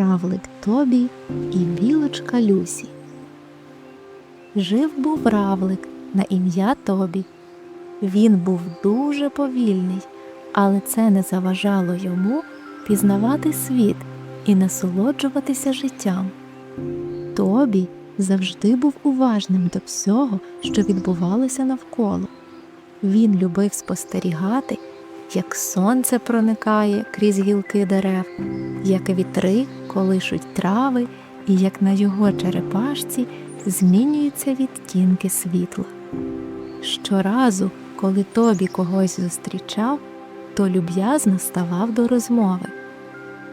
равлик Тобі і білочка Люсі. Жив був равлик на ім'я Тобі. Він був дуже повільний, але це не заважало йому пізнавати світ і насолоджуватися життям. Тобі завжди був уважним до всього, що відбувалося навколо. Він любив спостерігати, як сонце проникає крізь гілки дерев, як вітри колишуть трави, і як на його черепашці змінюються відтінки світла. Щоразу, коли Тобі когось зустрічав, то люб'язно ставав до розмови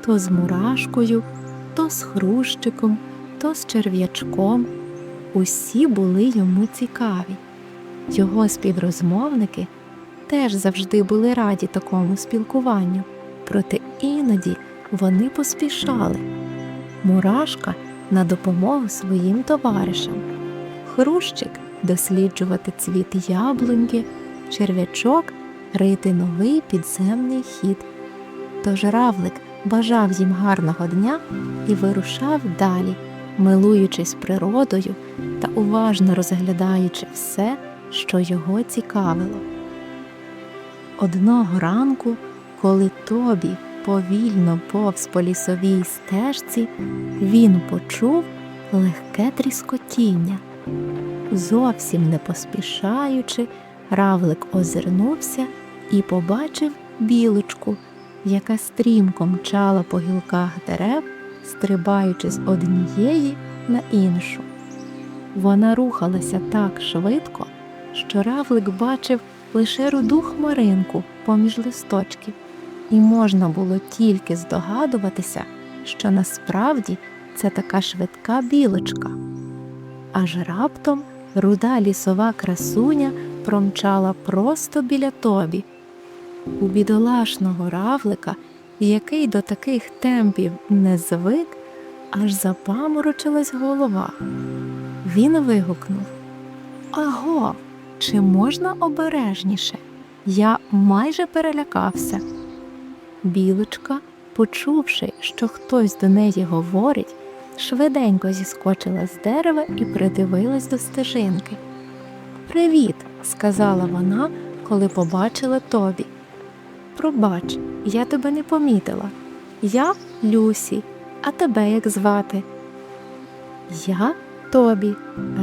то з мурашкою, то з хрущиком, то з черв'ячком. Усі були йому цікаві. Його співрозмовники теж завжди були раді такому спілкуванню, проте іноді вони поспішали. Мурашка на допомогу своїм товаришам, хрущик досліджувати цвіт яблуньки, черв'ячок рити новий підземний хід. Тож равлик бажав їм гарного дня і вирушав далі, милуючись природою та уважно розглядаючи все, що його цікавило. Одного ранку, коли Тобі повільно повз по лісовій стежці, він почув легке тріскотіння. Зовсім не поспішаючи, равлик озирнувся і побачив білочку, яка стрімко мчала по гілках дерев, стрибаючи з однієї на іншу. Вона рухалася так швидко, що равлик бачив лише руду хмаринку поміж листочків, і можна було тільки здогадуватися, що насправді це така швидка білочка. Аж раптом руда лісова красуня промчала просто біля тобі. У бідолашного равлика, який до таких темпів не звик, аж запаморочилась голова. Він вигукнув Аго, чи можна обережніше? Я майже перелякався. Білочка, почувши, що хтось до неї говорить, швиденько зіскочила з дерева і придивилась до стежинки. Привіт, сказала вона, коли побачила Тобі. Пробач, я тебе не помітила. Я Люсі, а тебе як звати? Я Тобі,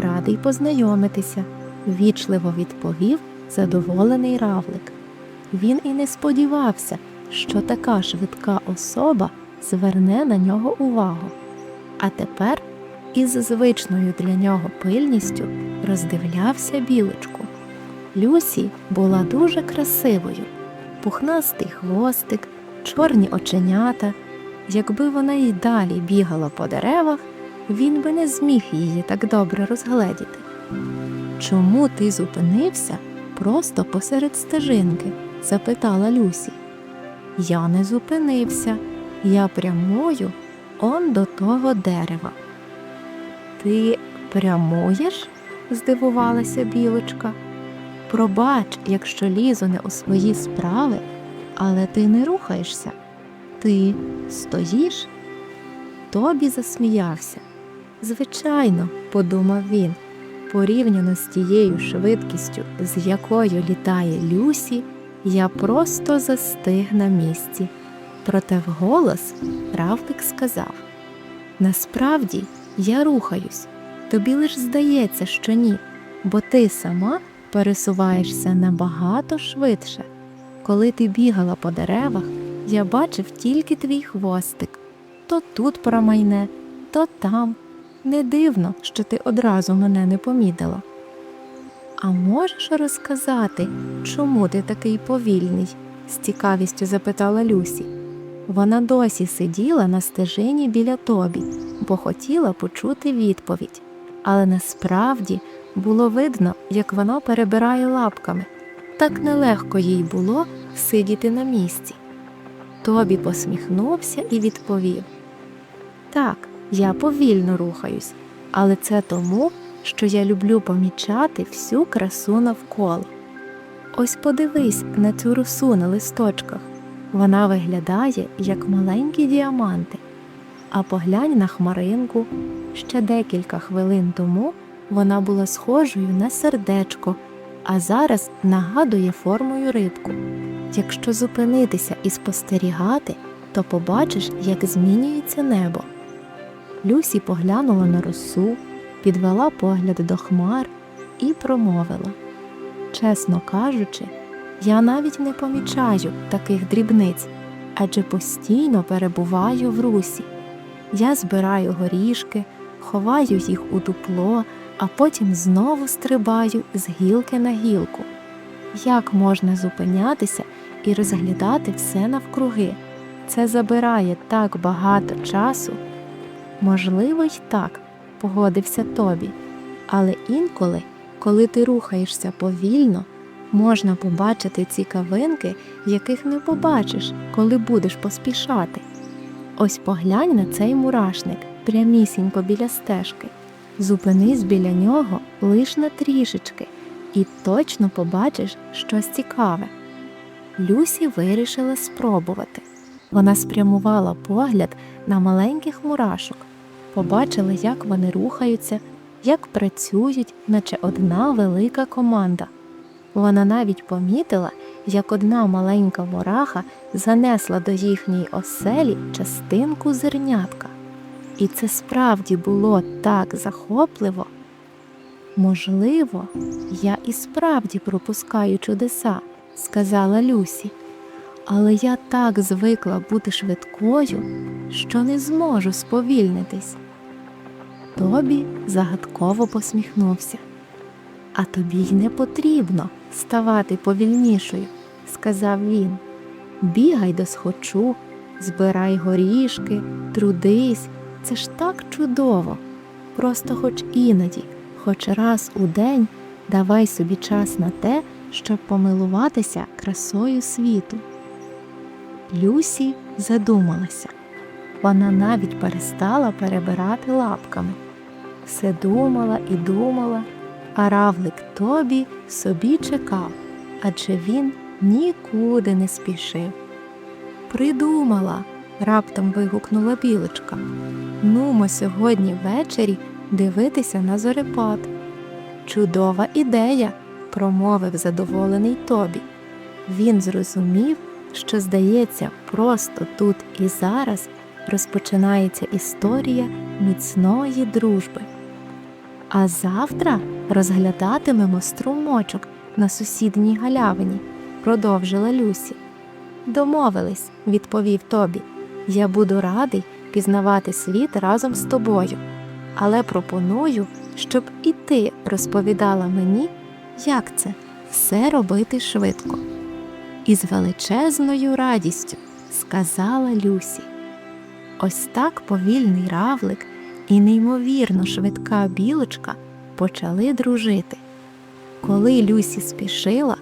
радий познайомитися, вічливо відповів задоволений равлик. Він і не сподівався, що така швидка особа зверне на нього увагу. А тепер із звичною для нього пильністю роздивлявся білочку. Люсі була дуже красивою, пухнастий хвостик, чорні оченята. Якби вона й далі бігала по деревах, він би не зміг її так добре розгледіти. Чому ти зупинився просто посеред стежинки? запитала Люсі. Я не зупинився, я прямую он до того дерева. Ти прямуєш? здивувалася білочка. Пробач, якщо лізу не у свої справи, але ти не рухаєшся. Ти стоїш? Тобі засміявся. Звичайно, подумав він, порівняно з тією швидкістю, з якою літає Люсі, я просто застиг на місці. Проте вголос Равлик сказав Насправді я рухаюсь, тобі лиш здається, що ні, бо ти сама пересуваєшся набагато швидше. Коли ти бігала по деревах, я бачив тільки твій хвостик. То тут промайне, то там. Не дивно, що ти одразу мене не помітила. А можеш розказати, чому ти такий повільний? з цікавістю запитала Люсі. Вона досі сиділа на стежині біля тобі, бо хотіла почути відповідь, але насправді було видно, як вона перебирає лапками. Так нелегко їй було сидіти на місці. Тобі посміхнувся і відповів Так, я повільно рухаюсь, але це тому, що я люблю помічати всю красу навколо. Ось подивись на цю росу на листочках. Вона виглядає як маленькі діаманти. А поглянь на хмаринку. Ще декілька хвилин тому вона була схожою на сердечко, а зараз нагадує формою рибку. Якщо зупинитися і спостерігати, то побачиш, як змінюється небо. Люсі поглянула на росу, підвела погляд до хмар і промовила. Чесно кажучи, я навіть не помічаю таких дрібниць, адже постійно перебуваю в русі. Я збираю горішки, ховаю їх у дупло, а потім знову стрибаю з гілки на гілку. Як можна зупинятися і розглядати все навкруги? Це забирає так багато часу. Можливо, й так, погодився Тобі. Але інколи, коли ти рухаєшся повільно, можна побачити цікавинки, яких не побачиш, коли будеш поспішати. Ось поглянь на цей мурашник прямісінько біля стежки. Зупинись біля нього лиш на трішечки, і точно побачиш щось цікаве. Люсі вирішила спробувати. Вона спрямувала погляд на маленьких мурашок, побачила, як вони рухаються, як працюють, наче одна велика команда. Вона навіть помітила, як одна маленька мураха занесла до їхньої оселі частинку зернятка. І це справді було так захопливо. Можливо, я і справді пропускаю чудеса, сказала Люсі, але я так звикла бути швидкою, що не зможу сповільнитись. Тобі загадково посміхнувся. А тобі й не потрібно ставати повільнішою, сказав він. Бігай до схочу, збирай горішки, трудись. Це ж так чудово. Просто хоч іноді, хоч раз у день давай собі час на те, щоб помилуватися красою світу. Люсі задумалася. Вона навіть перестала перебирати лапками. Все думала і думала, а равлик Тобі собі чекав, адже він нікуди не спішив. Придумала, раптом вигукнула білочка. Нумо сьогодні ввечері дивитися на зорепад. Чудова ідея, промовив задоволений Тобі. Він зрозумів, що, здається, просто тут і зараз розпочинається історія міцної дружби. А завтра розглядатимемо струмочок на сусідній галявині, продовжила Люсі. Домовились, відповів Тобі. Я буду радий пізнавати світ разом з тобою, але пропоную, щоб і ти розповідала мені, як це все робити швидко. І з величезною радістю сказала Люсі. Ось так повільний равлик і неймовірно швидка білочка почали дружити. Коли Люсі спішила,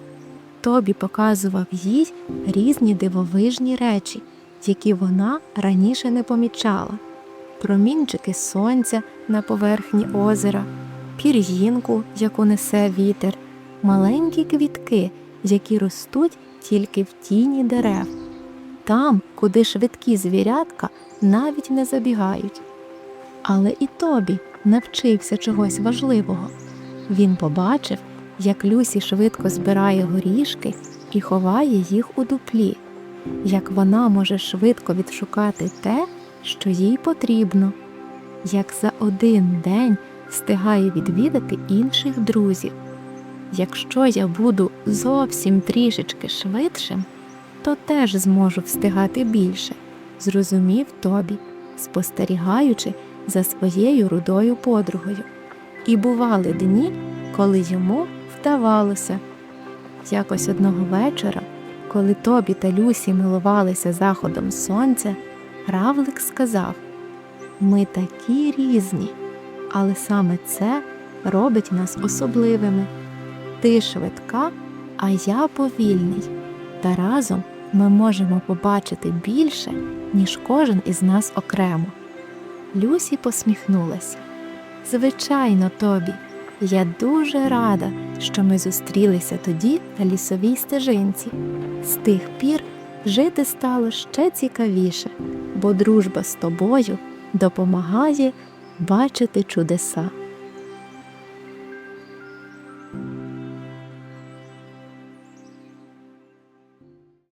Тобі показував їй різні дивовижні речі, які вона раніше не помічала: промінчики сонця на поверхні озера, пір'їнку, яку несе вітер, маленькі квітки, які ростуть тільки в тіні дерев, там, куди швидкі звірятка навіть не забігають. Але і Тобі навчився чогось важливого. Він побачив, як Люсі швидко збирає горішки і ховає їх у дуплі, як вона може швидко відшукати те, що їй потрібно, як за один день встигає відвідати інших друзів. Якщо я буду зовсім трішечки швидшим, то теж зможу встигати більше, зрозумів Тобі, спостерігаючи за своєю рудою подругою. І бували дні, коли йому вдавалося. Якось одного вечора, коли Тобі та Люсі милувалися заходом сонця, Равлик сказав Ми такі різні, але саме це робить нас особливими. Ти швидка, а я повільний. Та разом ми можемо побачити більше, ніж кожен із нас окремо. Люсі посміхнулася. Звичайно, Тобі, я дуже рада, що ми зустрілися тоді на лісовій стежинці. З тих пір жити стало ще цікавіше, бо дружба з тобою допомагає бачити чудеса.